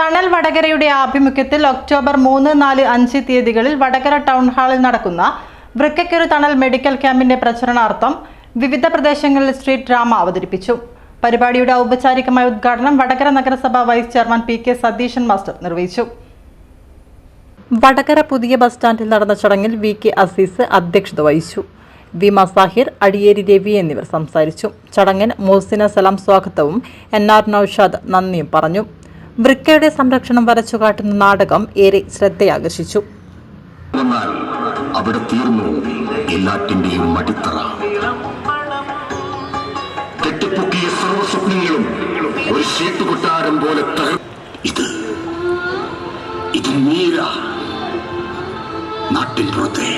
തണൽ വടകരയുടെ ആഭിമുഖ്യത്തിൽ ഒക്ടോബർ മൂന്ന് നാല് അഞ്ച് തീയതികളിൽ വടകര ടൗൺ ഹാളിൽ നടക്കുന്ന വൃക്കയ്ക്കൊരു തണൽ മെഡിക്കൽ ക്യാമ്പിന്റെ പ്രചരണാർത്ഥം വിവിധ പ്രദേശങ്ങളിൽ സ്ട്രീറ്റ് ഡ്രാമ അവതരിപ്പിച്ചു. പരിപാടിയുടെ ഔപചാരികമായ ഉദ്ഘാടനം വടകര നഗരസഭ vice chairman P K Satheesan master നിർവഹിച്ചു. വടകര പുതിയ ബസ് സ്റ്റാൻഡിൽ നടന്ന ചടങ്ങിൽ വി കെ അസീസ് അധ്യക്ഷത വഹിച്ചു. വി സാഹിർ അടിയേരി രവി എന്നിവർ സംസാരിച്ചു. ചടങ്ങിന് മോസിന സലാം സ്വാഗതവും എൻ ആർ നൌഷാദ് നന്ദിയും പറഞ്ഞു. വൃക്കയുടെ സംരക്ഷണം വരച്ചു കാട്ടുന്ന നാടകം ഏറെ ശ്രദ്ധയാകർഷിച്ചു. അവിടെ തീർന്നു എല്ലാറ്റിന്റെയും മടിത്തറ. കെട്ടിപ്പൊക്കിയ സർവസ്വപ്നങ്ങളും ഒരു ഷീട്ട് കൊട്ടാരം പോലെ ഇത് ഇത് നീല നാട്ടിൻ പുറത്തെ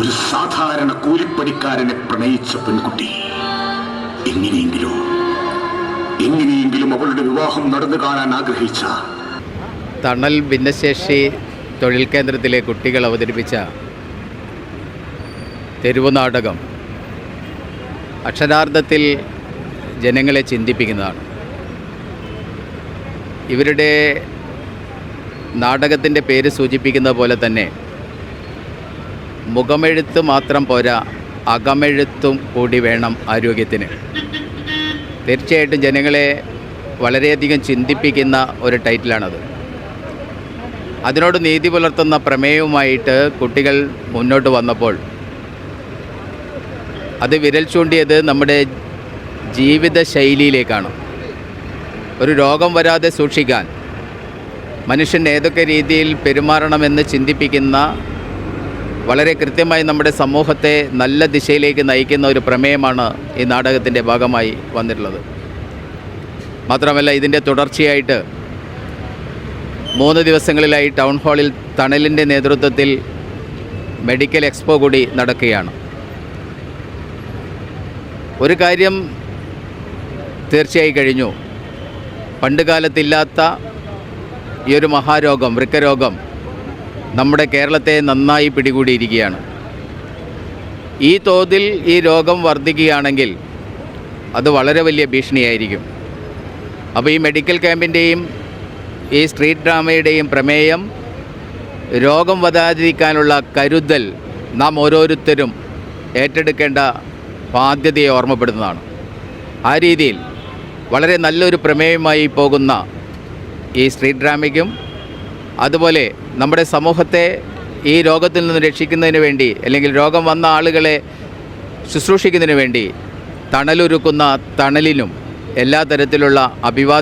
ഒരു സാധാരണ കൂലിപ്പണിക്കാരനെ പ്രണയിച്ച പെൺകുട്ടി എങ്ങനെയെങ്കിലും എങ്ങനെയെങ്കിലും അവളുടെ വിവാഹം നടന്നു കാണാൻ ആഗ്രഹിച്ച തണൽ ഭിന്നശേഷി തൊഴിൽ കേന്ദ്രത്തിലെ കുട്ടികൾ അവതരിപ്പിച്ച തെരുവുനാടകം അക്ഷരാർത്ഥത്തിൽ ജനങ്ങളെ ചിന്തിപ്പിക്കുന്നതാണ്. ഇവരുടെ നാടകത്തിന്റെ പേര് സൂചിപ്പിക്കുന്ന പോലെ തന്നെ മുഖമെഴുത്ത് മാത്രം പോരാ അകമെഴുത്തും കൂടി വേണം ആരോഗ്യത്തിന്. തീർച്ചയായിട്ടും ജനങ്ങളെ വളരെയധികം ചിന്തിപ്പിക്കുന്ന ഒരു ടൈറ്റിലാണത്. അതിനോട് നീതി പുലർത്തുന്ന പ്രമേയവുമായിട്ട് കുട്ടികൾ മുന്നോട്ട് വന്നപ്പോൾ അത് വിരൽ ചൂണ്ടിയത് നമ്മുടെ ജീവിത ശൈലിയിലേക്കാണ് ഒരു രോഗം വരാതെ സൂക്ഷിക്കാൻ മനുഷ്യൻ ഏതൊക്കെ രീതിയിൽ പെരുമാറണമെന്ന് ചിന്തിപ്പിക്കുന്ന വളരെ കൃത്യമായി നമ്മുടെ സമൂഹത്തെ നല്ല ദിശയിലേക്ക് നയിക്കുന്ന ഒരു പ്രമേയമാണ് ഈ നാടകത്തിന്റെ ഭാഗമായി വന്നിട്ടുള്ളത്. മാത്രമല്ല ഇതിന്റെ തുടർച്ചയായിട്ട് മൂന്ന് ദിവസങ്ങളിലായി ടൗൺ ഹാളിൽ തണലിന്റെ നേതൃത്വത്തിൽ മെഡിക്കൽ എക്സ്പോ കൂടി നടക്കുകയാണ്. ഒരു കാര്യം തീർച്ചയായി കഴിഞ്ഞു. പണ്ട് കാലത്തില്ലാത്ത ഈ ഒരു മഹാരോഗം വൃക്കരോഗം നമ്മുടെ കേരളത്തെ നന്നായി പിടികൂടിയിരിക്കുകയാണ്. ഈ തോതിൽ ഈ രോഗം വർദ്ധിക്കുകയാണെങ്കിൽ അത് വളരെ വലിയ ഭീഷണിയായിരിക്കും. അപ്പോൾ ഈ മെഡിക്കൽ ക്യാമ്പിന്റെയും ഈ സ്ട്രീറ്റ് ഡ്രാമയുടെയും പ്രമേയം രോഗം വരാതിരിക്കാനുള്ള കരുതൽ നാം ഓരോരുത്തരും ഏറ്റെടുക്കേണ്ട ബാധ്യതയെ ഓർമ്മപ്പെടുന്നതാണ് ആ രീതിയിൽ വളരെ നല്ലൊരു പ്രമേയമായി പോകുന്ന ഈ സ്ട്രീറ്റ് ഡ്രാമയ്ക്കും അതുപോലെ നമ്മുടെ സമൂഹത്തെ ഈ രോഗത്തിൽ നിന്ന് രക്ഷിക്കുന്നതിന് വേണ്ടി അല്ലെങ്കിൽ രോഗം വന്ന ആളുകളെ ശുശ്രൂഷിക്കുന്നതിന് വേണ്ടി തണലൊരുക്കുന്ന തണലിനും എല്ലാ തരത്തിലുള്ള അഭിവാദ്യ